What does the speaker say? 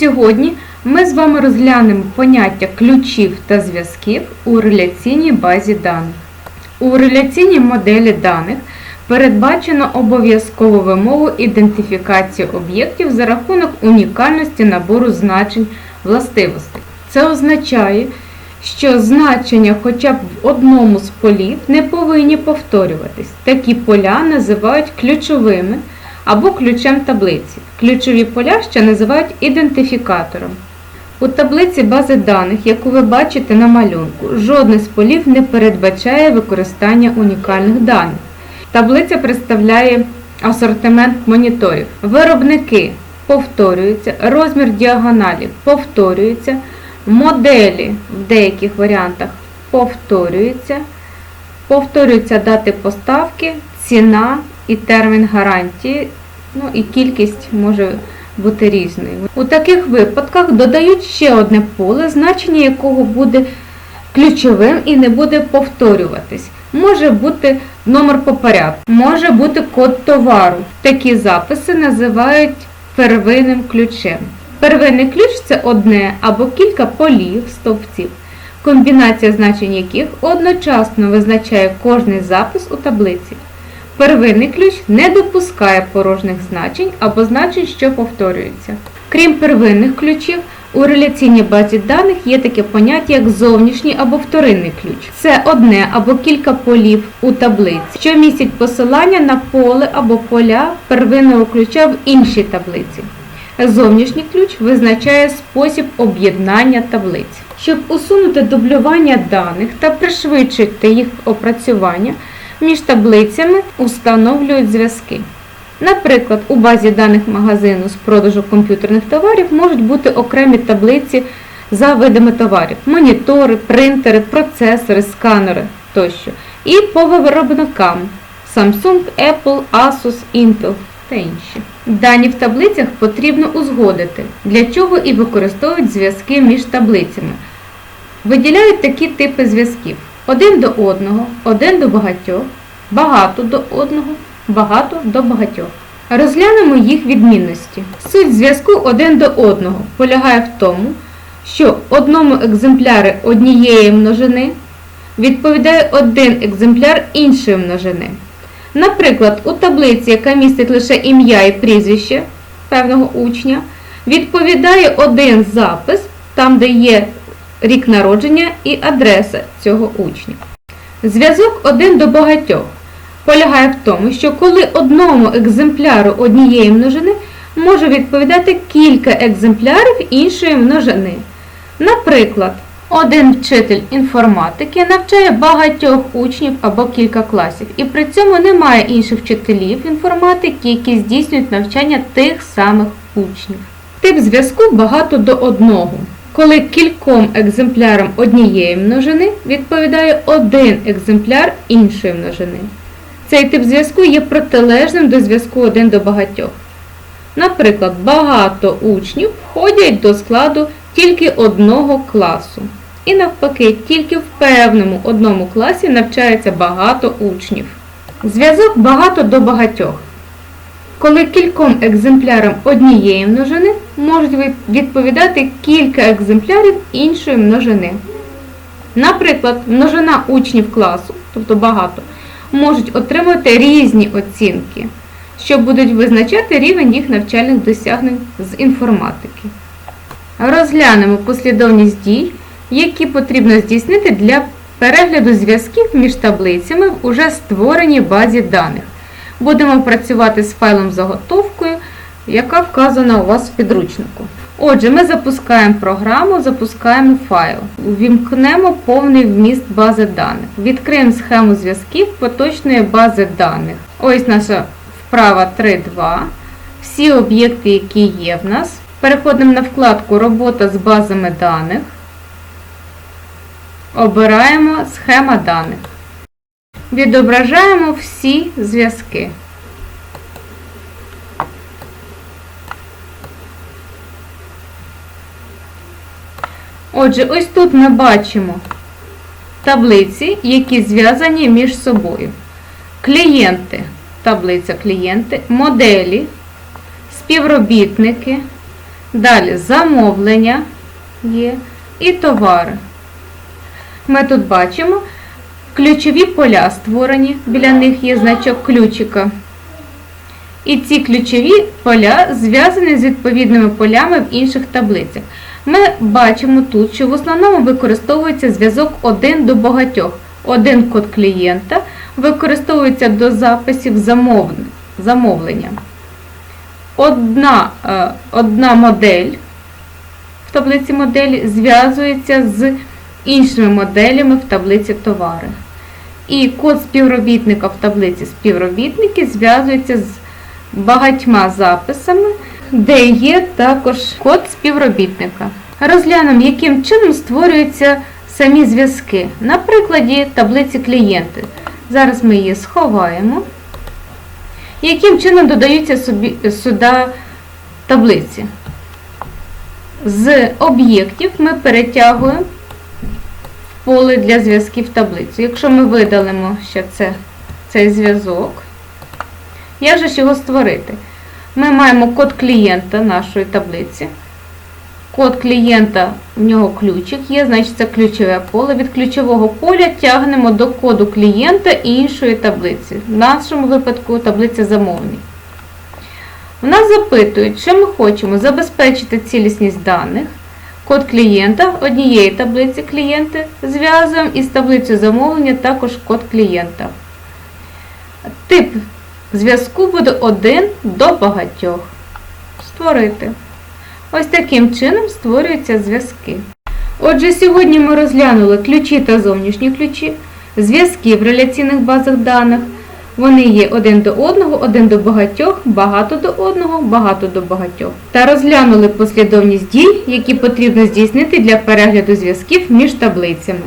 Сьогодні ми з вами розглянемо поняття ключів та зв'язків у реляційній базі даних. У реляційній моделі даних передбачено обов'язкову вимогу ідентифікації об'єктів за рахунок унікальності набору значень властивостей. Це означає, що значення хоча б в одному з полів не повинні повторюватись. Такі поля називають ключовими або ключем таблиці. Ключові поля ще називають ідентифікатором. У таблиці бази даних, яку ви бачите на малюнку, жодне з полів не передбачає використання унікальних даних. Таблиця представляє асортимент моніторів. Виробники повторюються, розмір діагоналів повторюється, моделі в деяких варіантах повторюються, повторюються дати поставки, ціна і термін гарантії, ну і кількість може бути різною. У таких випадках додають ще одне поле, значення якого буде ключовим і не буде повторюватись. Може бути номер по порядку, може бути код товару. Такі записи називають первинним ключем. Первинний ключ це одне або кілька полів, стовпців, комбінація значень яких одночасно визначає кожний запис у таблиці. Первинний ключ не допускає порожніх значень або значень, що повторюються. Крім первинних ключів, у реляційній базі даних є таке поняття, як зовнішній або вторинний ключ. Це одне або кілька полів у таблиці, що містять посилання на поле або поля первинного ключа в іншій таблиці. Зовнішній ключ визначає спосіб об'єднання таблиць. Щоб усунути дублювання даних та пришвидшити їх опрацювання, між таблицями установлюють зв'язки. Наприклад, у базі даних магазину з продажу комп'ютерних товарів можуть бути окремі таблиці за видами товарів: монітори, принтери, процесори, сканери тощо. І по виробникам Samsung, Apple, Asus, Intel та інші. Дані в таблицях потрібно узгодити, для чого і використовують зв'язки між таблицями. Виділяють такі типи зв'язків: один до одного, один до багатьох, багато до одного, багато до багатьох. Розглянемо їх відмінності. Суть зв'язку один до одного полягає в тому, що одному екземплярі однієї множини відповідає один екземпляр іншої множини. Наприклад, у таблиці, яка містить лише ім'я і прізвище певного учня, відповідає один запис, там де є рік народження і адреса цього учня. Зв'язок один до багатьох полягає в тому, що коли одному екземпляру однієї множини може відповідати кілька екземплярів іншої множини. Наприклад, один вчитель інформатики навчає багатьох учнів або кілька класів, і при цьому немає інших вчителів інформатики, які здійснюють навчання тих самих учнів. Тип зв'язку багато до одного. Коли кільком екземплярам однієї множини відповідає один екземпляр іншої множини. Цей тип зв'язку є протилежним до зв'язку один до багатьох. Наприклад, багато учнів входять до складу тільки одного класу. І навпаки, тільки в певному одному класі навчається багато учнів. Зв'язок багато до багатьох. Коли кільком екземплярам однієї множини можуть відповідати кілька екземплярів іншої множини. Наприклад, множина учнів класу, тобто багато, можуть отримати різні оцінки, що будуть визначати рівень їх навчальних досягнень з інформатики. Розглянемо послідовність дій, які потрібно здійснити для перегляду зв'язків між таблицями в уже створеній базі даних. Будемо працювати з файлом заготовкою, яка вказана у вас в підручнику. Отже, ми запускаємо програму, запускаємо файл. Увімкнемо повний вміст бази даних. Відкриємо схему зв'язків поточної бази даних. Ось наша вправа 3.2. Всі об'єкти, які є в нас. Переходимо на вкладку Робота з базами даних. Обираємо схема даних. Відображаємо всі зв'язки. Отже, ось тут ми бачимо таблиці, які зв'язані між собою. Клієнти, таблиця клієнти, моделі, співробітники, Далі замовлення є і товари. Ми тут бачимо ключові поля створені, біля них є значок ключика. І ці ключові поля зв'язані з відповідними полями в інших таблицях. Ми бачимо тут, що в основному використовується зв'язок один до багатьох. Один код клієнта використовується до записів замовлення. Одна, е, одна модель в таблиці моделі зв'язується з іншими моделями в таблиці товари. І код співробітника в таблиці співробітники зв'язується з багатьма записами, де є також код співробітника. Розглянемо, яким чином створюються самі зв'язки. На прикладі таблиці клієнти. Зараз ми її сховаємо. Яким чином додаються сюди таблиці? З об'єктів ми перетягуємо поле для зв'язків таблицю. Якщо ми видалимо ще це, цей зв'язок, як же ж його створити? Ми маємо код клієнта нашої таблиці. Код клієнта, в нього ключик є, значить це ключове поле. Від ключового поля тягнемо до коду клієнта іншої таблиці. В нашому випадку таблиця замовлень. В нас запитують, що ми хочемо забезпечити цілісність даних. Код клієнта однієї таблиці клієнти зв'язуємо із таблицею замовлення також код клієнта. Тип зв'язку буде один до багатьох. Створити. Ось таким чином створюються зв'язки. Отже, сьогодні ми розглянули ключі та зовнішні ключі, зв'язки в реляційних базах даних. Вони є один до одного, один до багатьох, багато до одного, багато до багатьох. Та розглянули послідовність дій, які потрібно здійснити для перегляду зв'язків між таблицями.